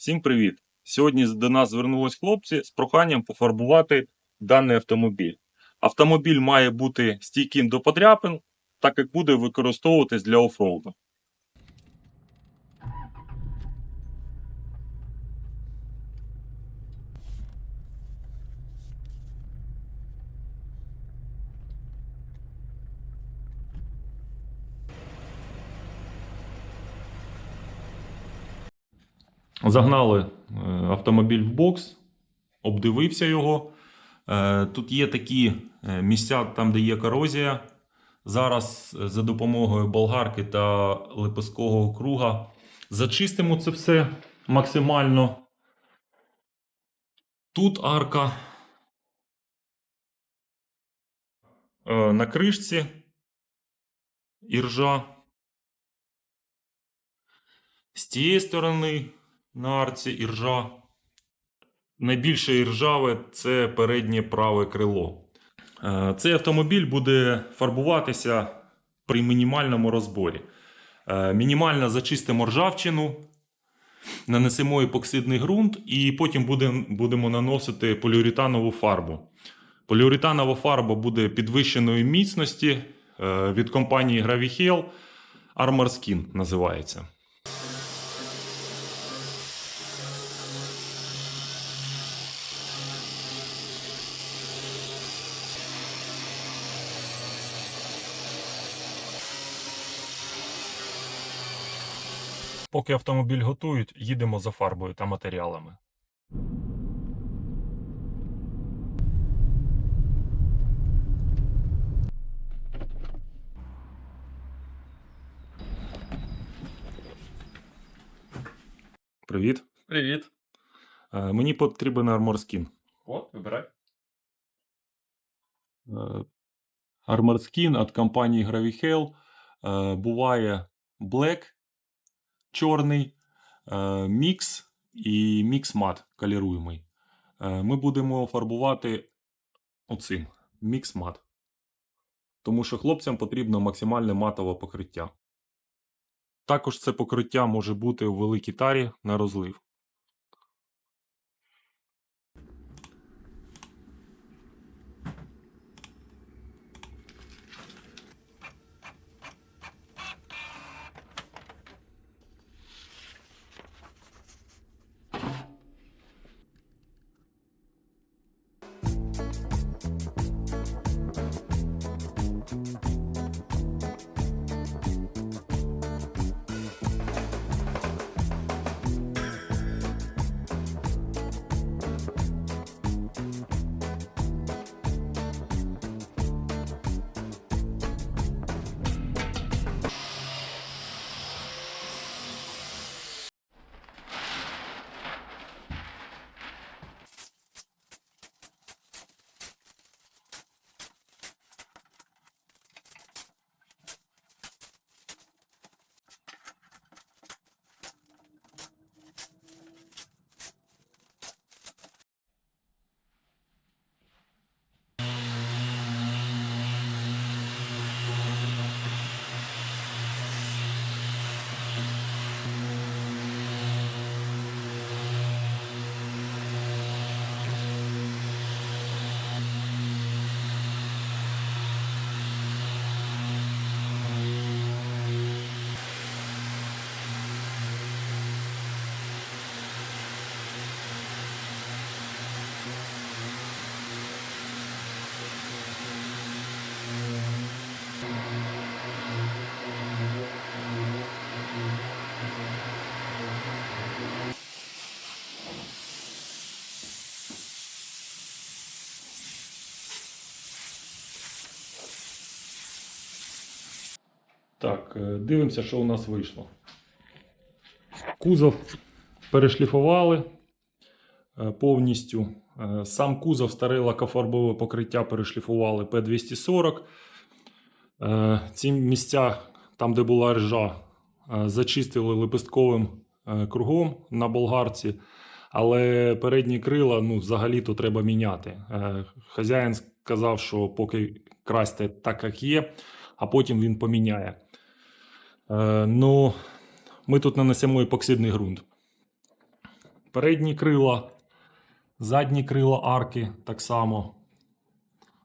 Всім привіт! Сьогодні до нас звернулись хлопці з проханням пофарбувати даний автомобіль. Автомобіль має бути стійким до подряпин, так як буде використовуватись для офроуду. Загнали е, автомобіль в бокс, обдивився його. Е, Тут є такі е, місця, там, де є корозія. Зараз за допомогою болгарки та лепесткового круга зачистимо це все максимально. Тут арка на кришці іржа. З тієї сторони на арці іржа. Найбільше іржаве це переднє праве крило. Е, Цей автомобіль буде фарбуватися при мінімальному розборі. Е, Мінімально зачистимо ржавчину, нанесемо епоксидний ґрунт і потім будемо наносити поліуретанову фарбу. Поліуретанова фарба буде підвищеної міцності е, від компанії Gravihel Armor Skin називається. Поки автомобіль готують, їдемо за фарбою та матеріалами. Привіт. Привіт. Е, Мені потрібен Armor Skin. От, вибирай. Е, Armor Skin від компанії Gravihel. Е, Буває Black, чорний, мікс і мікс мат коліруємий. Е, Ми будемо фарбувати оцим мікс мат. Тому що хлопцям потрібно максимальне матове покриття. Також це покриття може бути у великій тарі на розлив. Так, е, дивимося, що у нас вийшло. Кузов перешліфували е, повністю. Е, Сам кузов старе лакофарбове покриття перешліфували P240. Е, Ці місця, там, де була ржа, зачистили лепестковим кругом на болгарці. Але передні крила ну, взагалі-то треба міняти. Хазяїн сказав, що поки красьте так, як є, а потім він поміняє. Е, ну, ми тут нанесемо епоксидний ґрунт. передні крила, задні крила арки так само.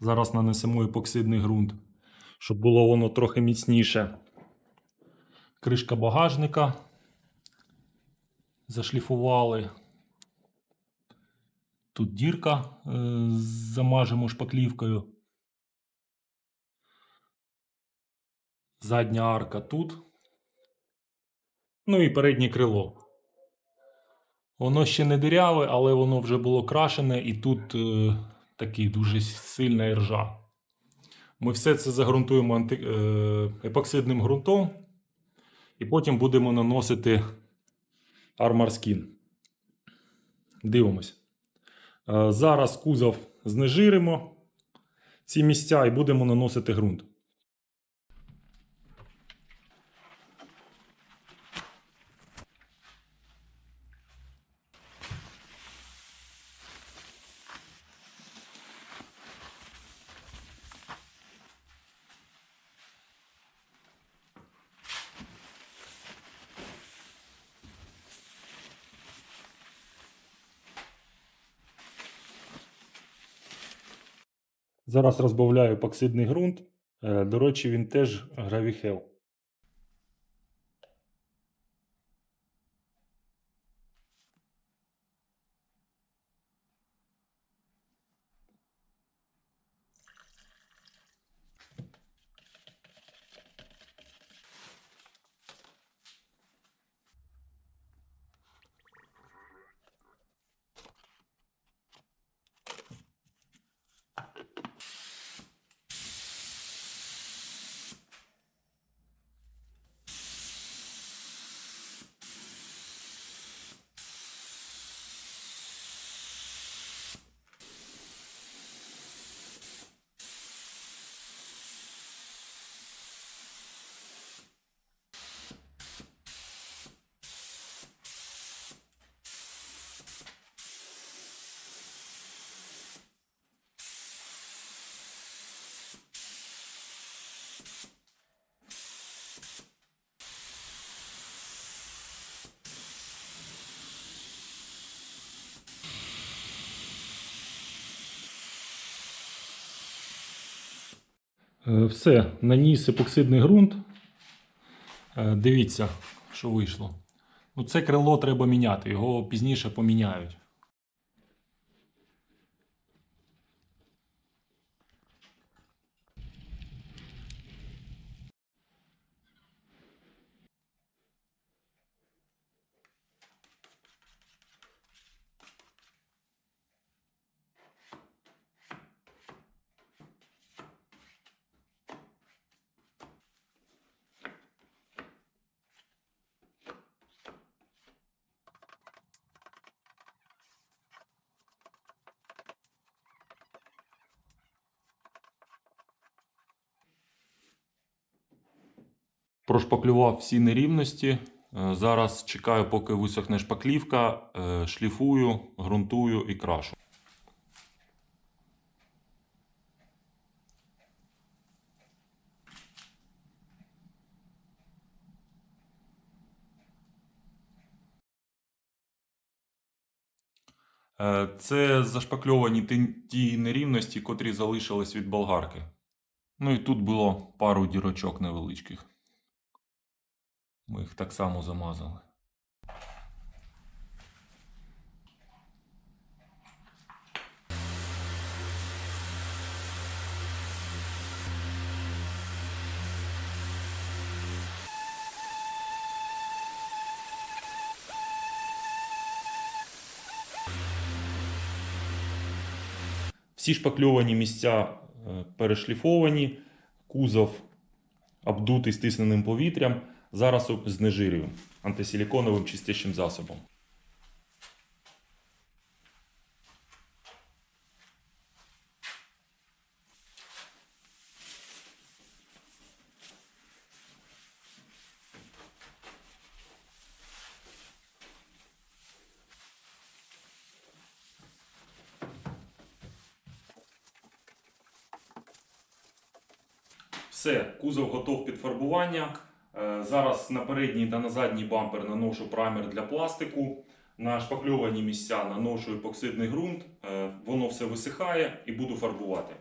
Зараз нанесемо епоксидний ґрунт, щоб було воно трохи міцніше. Кришка багажника. Зашліфували. Тут дірка е, замажемо шпаклівкою. Задня арка тут. Ну і переднє крило. Воно ще не диряве, але воно вже було крашене, і тут е, такий дуже сильна іржа. Ми все це загрунтуємо анти... е, епоксидним ґрунтом, і потім будемо наносити армарскін. Дивимось. Е, Зараз кузов знежиримо ці місця і будемо наносити ґрунт. Зараз розбавляю поксидний ґрунт. Е, До речі, він теж гравіхел. Все, наніс епоксидний ґрунт. Е, Дивіться, що вийшло. Ну, це крило треба міняти, його пізніше поміняють. Прошпаклював всі нерівності. Е, Зараз чекаю, поки висохне шпаклівка, е, шліфую, ґрунтую і крашу. Е, Це зашпакльовані ті- ті нерівності, котрі залишились від болгарки. Ну і тут було пару дірочок невеличких. Ми їх так само замазали. Всі шпакльовані місця е, перешліфовані, кузов обдутий стисненим повітрям. Зараз знежирюю антисиліконовим чистящим засобом. Все, кузов готов під фарбування. Е, Зараз на передній та на задній бампер наношу праймер для пластику. на шпакльовані місця наношу епоксидний ґрунт, е, воно все висихає і буду фарбувати.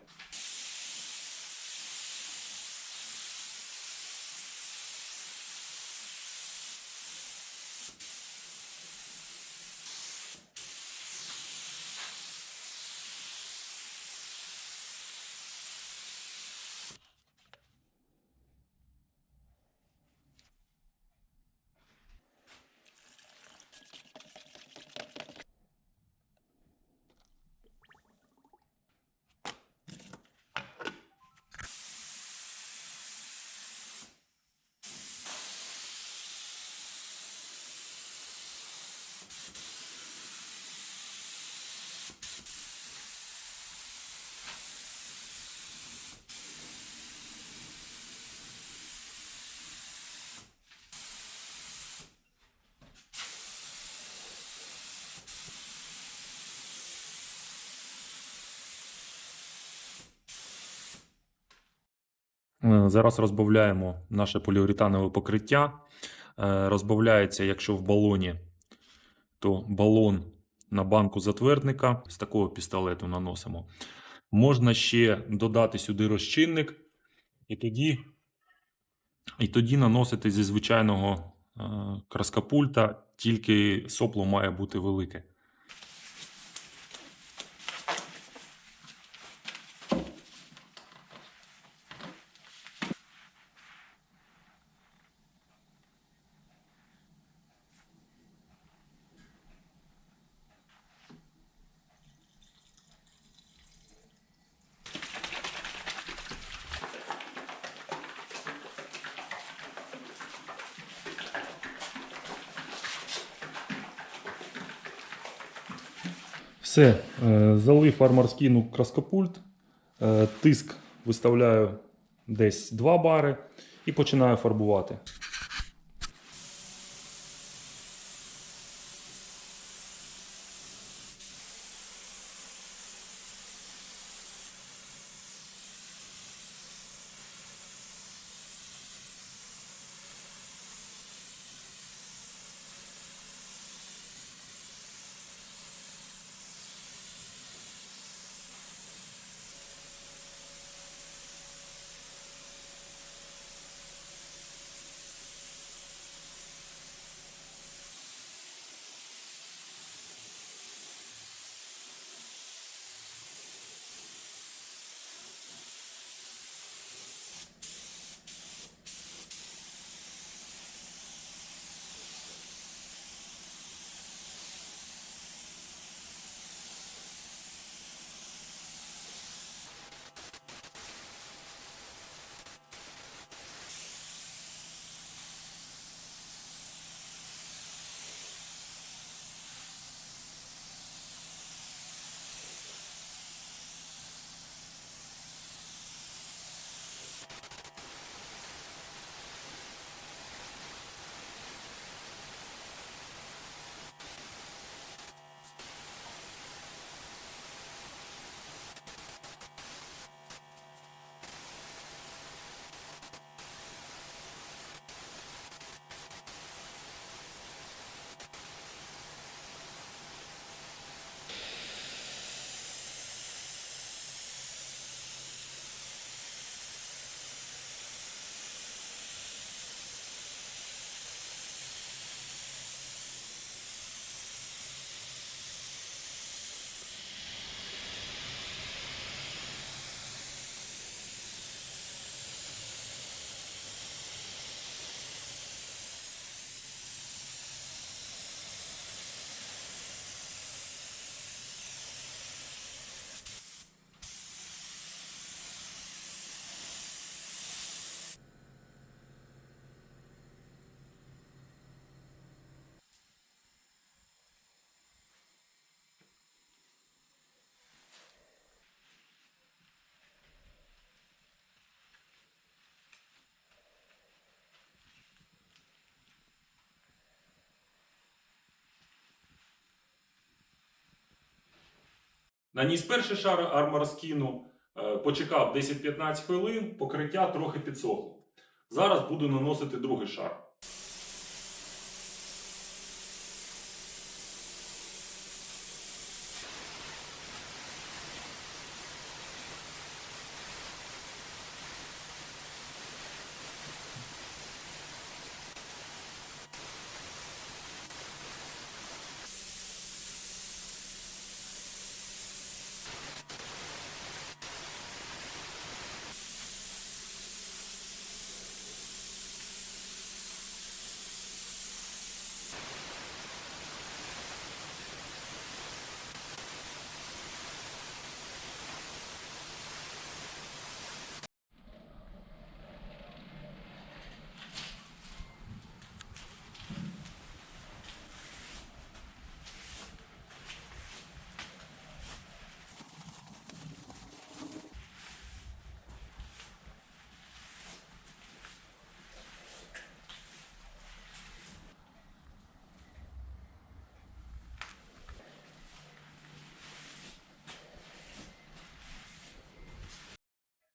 Зараз розбавляємо наше поліуретанове покриття. Е, Розбавляється, якщо в балоні, то балон на банку затвердника з такого пістолету наносимо. Можна ще додати сюди розчинник, і тоді, і тоді наносити зі звичайного е, краскопульта, тільки сопло має бути велике. Все, е, залив арморскіну краскопульт, е, тиск виставляю десь 2 бари і починаю фарбувати. Наніс перший шар арморскіну, е, почекав 10-15 хвилин, покриття трохи підсохло. Зараз буду наносити другий шар.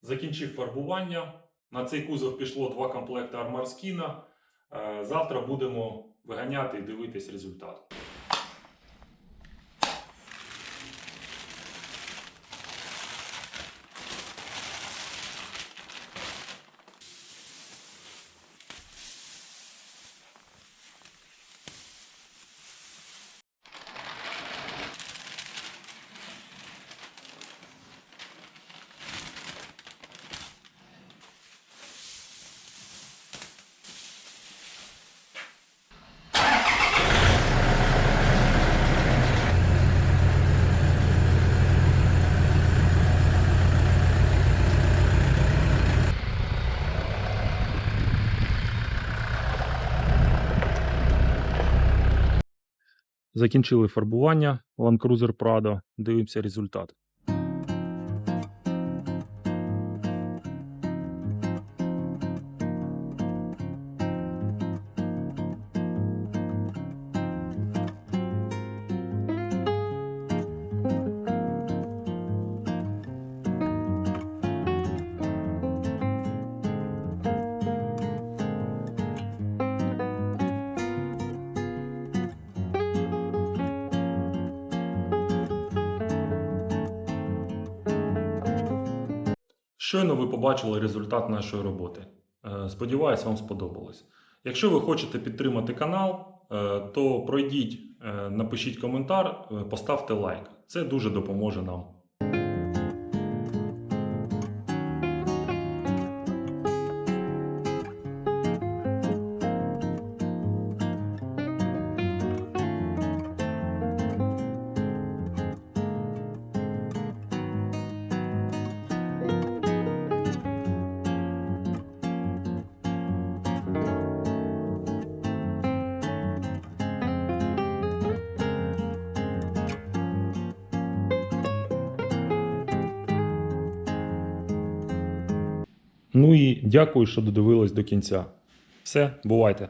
Закінчив фарбування. На цей кузов пішло два комплекти армарскіна. Е, Завтра будемо виганяти і дивитись результат. Закінчили фарбування Land Cruiser Prado. Дивимося результат. Щойно ви побачили результат нашої роботи. Е, Сподіваюсь, вам сподобалось. Якщо ви хочете підтримати канал, е, то пройдіть, е, напишіть коментар, поставте лайк. Це дуже допоможе нам. Ну і дякую, що додивились до кінця. Все, бувайте!